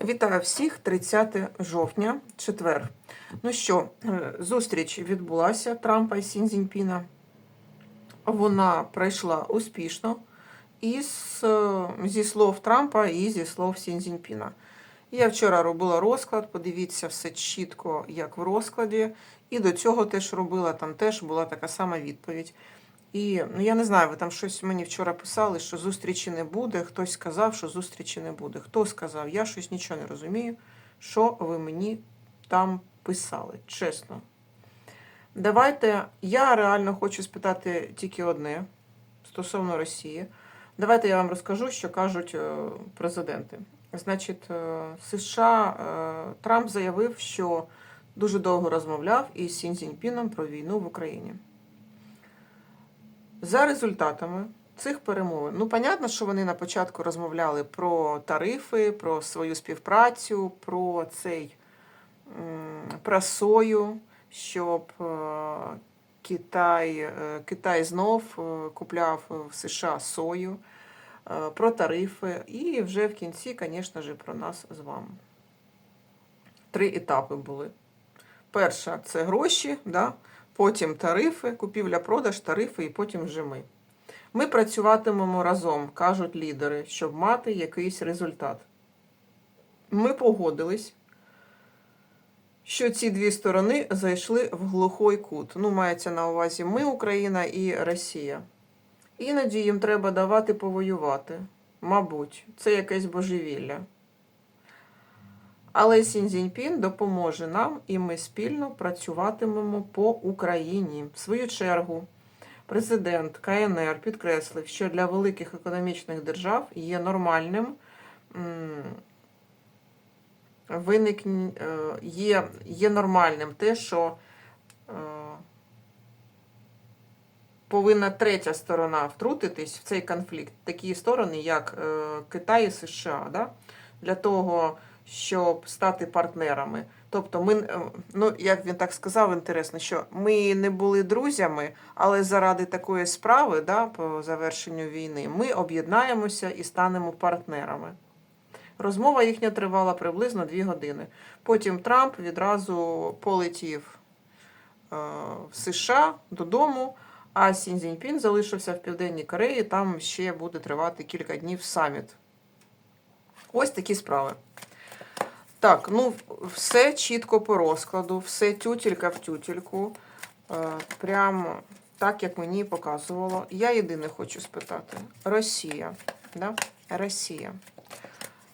Вітаю всіх 30 жовтня, четвер. Ну що, е, зустріч відбулася Трампа і Сінзіньпіна. Вона пройшла успішно із, е, зі слов Трампа і зі слов Сінзіньпіна. Я вчора робила розклад, подивіться все чітко, як в розкладі. І до цього теж робила, там теж була така сама відповідь. І ну я не знаю, ви там щось мені вчора писали, що зустрічі не буде. Хтось сказав, що зустрічі не буде. Хто сказав? Я щось нічого не розумію. Що ви мені там писали? Чесно. Давайте. Я реально хочу спитати тільки одне стосовно Росії. Давайте я вам розкажу, що кажуть е, президенти. Значить, е, США е, Трамп заявив, що дуже довго розмовляв із Сін Цзіньпіном про війну в Україні. За результатами цих перемовин, ну, понятно, що вони на початку розмовляли про тарифи, про свою співпрацю, про цей про сою, щоб е, Китай, е, Китай знов е, купляв в США сою, про тарифи, і вже в кінці, звісно ж, про нас з вами. Три етапи були. Перша це гроші, да? Потім тарифи, купівля-продаж, тарифи і потім вже ми. Ми працюватимемо разом, кажуть лідери, щоб мати якийсь результат. Ми погодились, що ці дві сторони зайшли в глухой кут. Ну, мається на увазі ми, Україна і Росія. Іноді їм треба давати повоювати. Мабуть, це якесь божевілля. Але Сінзіньпін допоможе нам, і ми спільно працюватимемо по Україні. В свою чергу, президент КНР підкреслив, що для великих економічних держав є нормальним виник, е, є, є нормальним те, що е, повинна третя сторона втрутитись в цей конфлікт. Такі сторони, як е, Китай і США, да? для того щоб стати партнерами. Тобто, ми, е, ну як він так сказав, інтересно, що ми не були друзями, але заради такої справи, да, по завершенню війни, ми об'єднаємося і станемо партнерами. Розмова їхня тривала приблизно дві години. Потім Трамп відразу полетів е, в США додому, а Сін Цзіньпін залишився в Південній Кореї, там ще буде тривати кілька днів саміт. Ось такі справи. Так, ну все чітко по розкладу, все тютілька в тютільку. Е, Прямо так, як мені показувало. Я єдине хочу спитати: Росія. Да? Росія.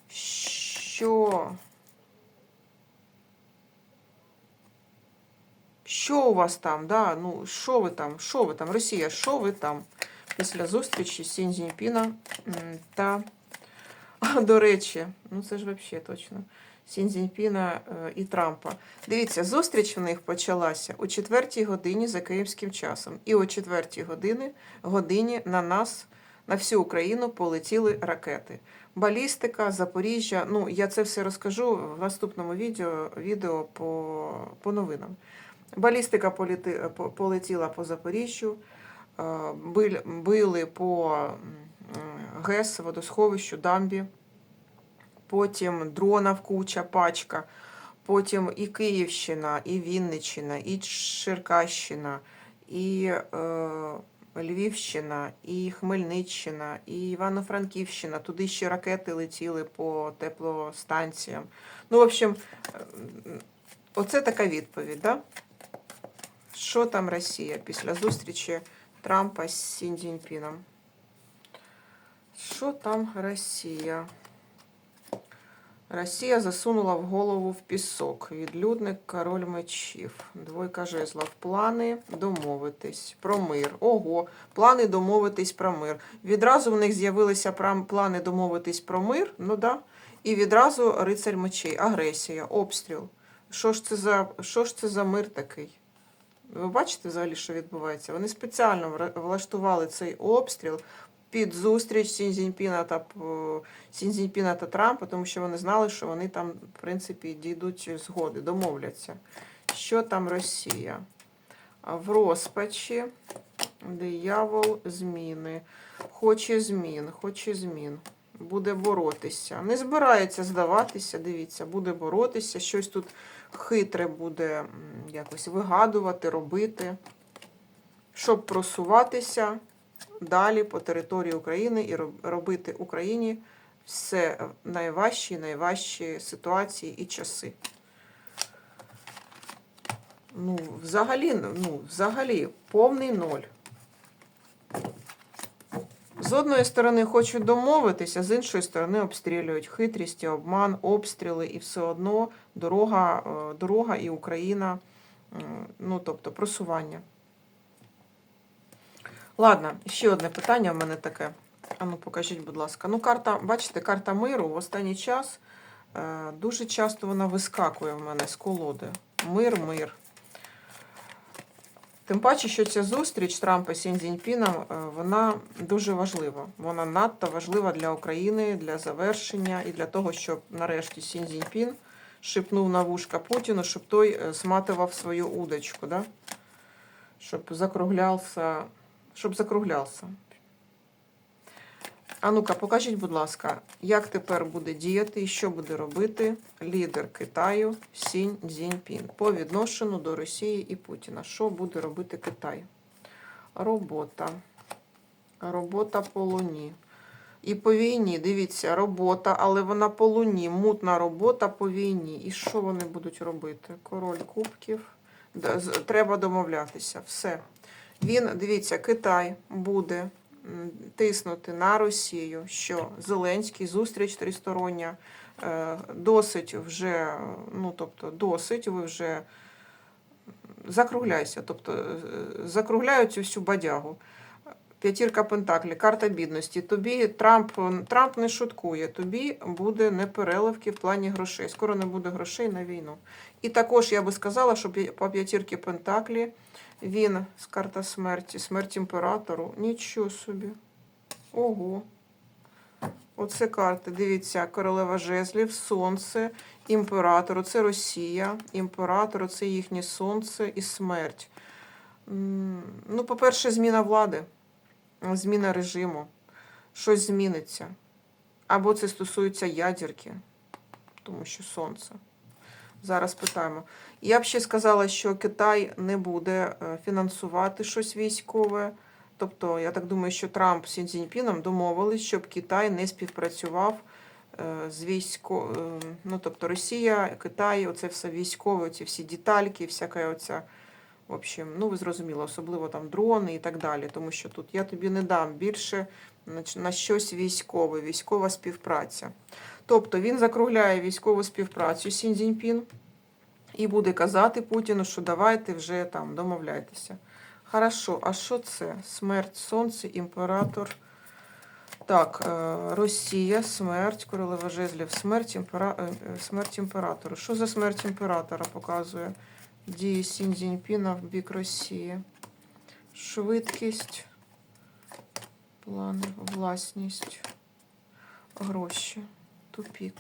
Що? Що у вас там? Да? Ну, що ви там? Що ви там? Росія, що ви там? Після зустрічі з Сін та, до речі, ну це ж взагалі точно. Сін Цзіньпіна е, і Трампа. Дивіться, зустріч в них почалася о 4 годині за київським часом. І о 4 годині, годині на нас, на всю Україну, полетіли ракети. Балістика, Запоріжжя. Ну, я це все розкажу в наступному відео, відео по, по новинам. Балістика політи, по- полетіла по Запоріжжю, е, били, били по ГЕС, водосховищу, дамбі потім дронів куча, пачка, потім і Київщина, і Вінниччина, і Черкащина, і е, Львівщина, і Хмельниччина, і Івано-Франківщина. Туди ще ракети летіли по теплостанціям. Ну, в общем, е, оце така відповідь, да? Що там Росія після зустрічі Трампа з Сін Цзіньпіном? Що там Росія? Росія засунула в голову в пісок. Відлюдник король мечів. Двойка жезлов. Плани домовитись про мир. Ого, плани домовитись про мир. Відразу в них з'явилися плани домовитись про мир. Ну да. І відразу рицарь мечей, агресія, обстріл. Що ж це за, що ж це за мир такий? Ви бачите взагалі, що відбувається? Вони спеціально влаштували цей обстріл під зустріч Сінзіньпіна та е, Сінзіньпіна та Трампа, тому що вони знали, що вони там, в принципі, дійдуть згоди, домовляться. Що там Росія? В розпачі диявол зміни. Хоче змін, хоче змін. буде боротися. Не збирається здаватися, дивіться, буде боротися, щось тут хитре буде якось вигадувати, робити, щоб просуватися далі по території України і робити Україні все найважчі, найважчі ситуації і часи. Ну, взагалі, ну, взагалі, повний ноль. З одної сторони хочуть домовитися, з іншої сторони обстрілюють хитрість, обман, обстріли, і все одно дорога, е, дорога і Україна, ну тобто просування. Ладно, ще одне питання в мене таке. А ну покажіть, будь ласка. Ну, карта, бачите, карта миру в останній час е, дуже часто вона вискакує в мене з колоди. Мир, мир. Тим паче, що ця зустріч Трампа з Сінзіньпіном, е, вона дуже важлива. Вона надто важлива для України, для завершення і для того, щоб нарешті Сін Цзіньпін шипнув на вушка Путіну, щоб той е, сматував свою удочку, да? щоб закруглявся, щоб закруглявся. А ну-ка, покажіть, будь ласка, як тепер буде діяти і що буде робити лідер Китаю Сінь Цзіньпін по відношенню до Росії і Путіна. Що буде робити Китай? Робота. Робота по луні. І по війні, дивіться, робота, але вона по луні, мутна робота по війні. І що вони будуть робити? Король кубків. Треба домовлятися. Все. Він, дивіться, Китай буде тиснути на Росію, що Зеленський зустріч тристороння, е, досить вже, ну тобто, досить, ви вже закругляйся, тобто е, закругляю цю всю бадягу. П'ятірка Пентаклі, карта бідності. Тобі Трамп, Трамп не шуткує, тобі буде непереливки в плані грошей. Скоро не буде грошей на війну. І також я би сказала, що по п'ятірки Пентаклі він з карта смерті, смерть імператору. Нічого собі. Ого. Оце карти. Дивіться, королева жезлів, сонце, імператор. Це Росія, імператор, це їхнє сонце і смерть. Ну, по-перше, зміна влади, зміна режиму. Щось зміниться. Або це стосується ядерки, тому що сонце. Зараз питаємо. Я б ще сказала, що Китай не буде е, фінансувати щось військове. Тобто, я так думаю, що Трамп з Сі Цзіньпіном домовились, щоб Китай не співпрацював е, з військо... е, Ну, тобто Росія, Китай, оце все військове, оці всі детальки, всяка оця. В общем, ну ви зрозуміли, особливо там дрони і так далі. Тому що тут я тобі не дам більше на щось військове, військова співпраця. Тобто він закругляє військову співпрацю Сінь Цзіньпін і буде казати Путіну, що давайте вже там домовляйтеся. Хорошо, а що це? Смерть сонце, імператор. Так, е, Росія, смерть, королева жезлів, смерть, імпера... е, е, смерть імператора. Що за смерть імператора показує? Дії Сінь Цзіньпіна в бік Росії. Швидкість, плани, власність, гроші, тупік.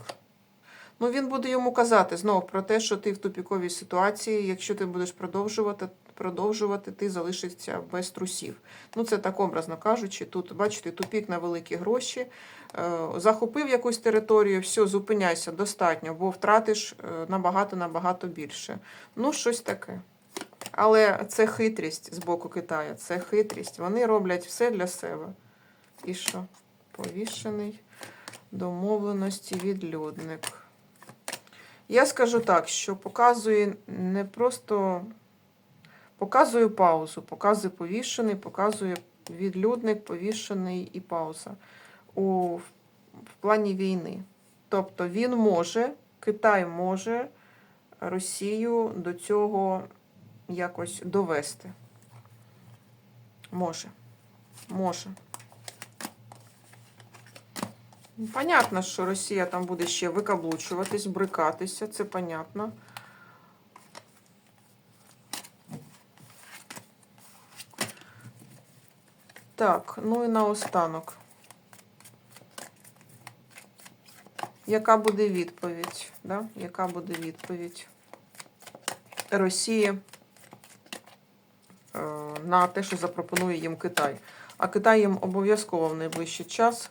Ну, він буде йому казати знову про те, що ти в тупіковій ситуації, якщо ти будеш продовжувати, продовжувати, ти залишишся без трусів. Ну, це так образно кажучи. Тут, бачите, тупік на великі гроші. Е, Захопив якусь територію, все, зупиняйся, достатньо, бо втратиш е, набагато-набагато більше. Ну, щось таке. Але це хитрість з боку Китаю, це хитрість. Вони роблять все для себе. І що? Повішений домовленості відлюдник. Я скажу так, що показує не просто показує паузу, показує повішений, показує відлюдник, повішений і пауза у в плані війни. Тобто він може, Китай може Росію до цього якось довести. Може. Може. Понятно, що Росія там буде ще викаблучуватись, брикатися, це понятно. Так, ну і наостанок. Яка буде відповідь? Да? Яка буде відповідь Росії е, на те, що запропонує їм Китай? А Китай їм обов'язково в найближчий час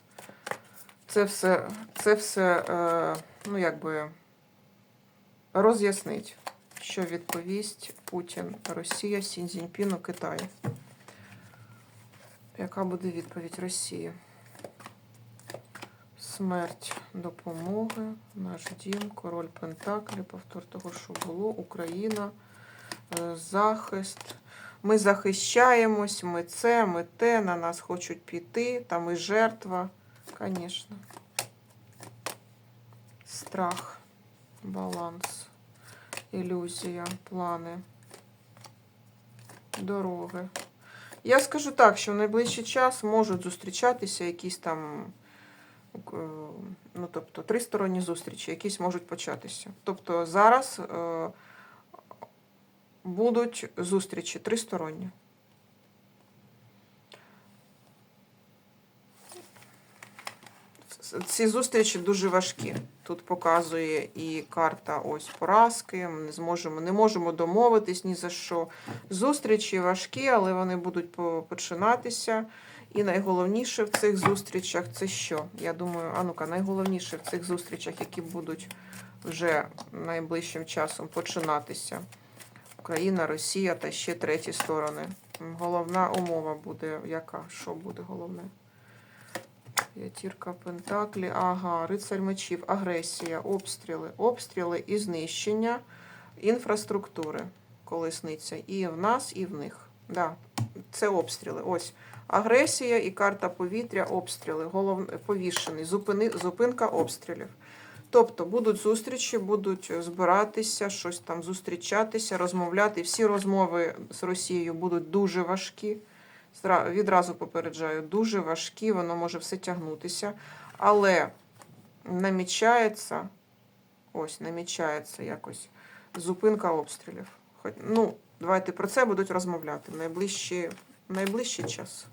це все, це все е, ну, якби роз'яснить, що відповість Путін, Росія, Сінь Цзіньпіну, Китай. Яка буде відповідь Росії? Смерть допомоги, наш дім, король Пентаклі, повтор того, що було, Україна, е, захист. Ми захищаємось, ми це, ми те, на нас хочуть піти, там і жертва, звісно. Страх, баланс, ілюзія, плани, дороги. Я скажу так, що в найближчий час можуть зустрічатися якісь там, е, ну тобто, тристоронні зустрічі, якісь можуть початися. Тобто зараз е, будуть зустрічі тристоронні. Ці зустрічі дуже важкі. Тут показує і карта ось поразки. Ми не зможемо, не можемо домовитись ні за що. Зустрічі важкі, але вони будуть починатися. І найголовніше в цих зустрічах це що? Я думаю, а ну-ка, найголовніше в цих зустрічах, які будуть вже найближчим часом починатися. Україна, Росія та ще треті сторони. Головна умова буде яка? Що буде головне? П'ятірка Пентаклі, ага, рицарь мечів, агресія, обстріли, обстріли і знищення інфраструктури, колесниця. І в нас, і в них. Да, це обстріли. Ось агресія і карта повітря, обстріли. Голов... Повішений, зупини... зупинка обстрілів. Тобто будуть зустрічі, будуть збиратися, щось там зустрічатися, розмовляти. Всі розмови з Росією будуть дуже важкі. Відразу попереджаю, дуже важкі, воно може все тягнутися. Але намічається, ось, намічається якось зупинка обстрілів. Хоч, ну, давайте про це будуть розмовляти в найближчі, в найближчий час.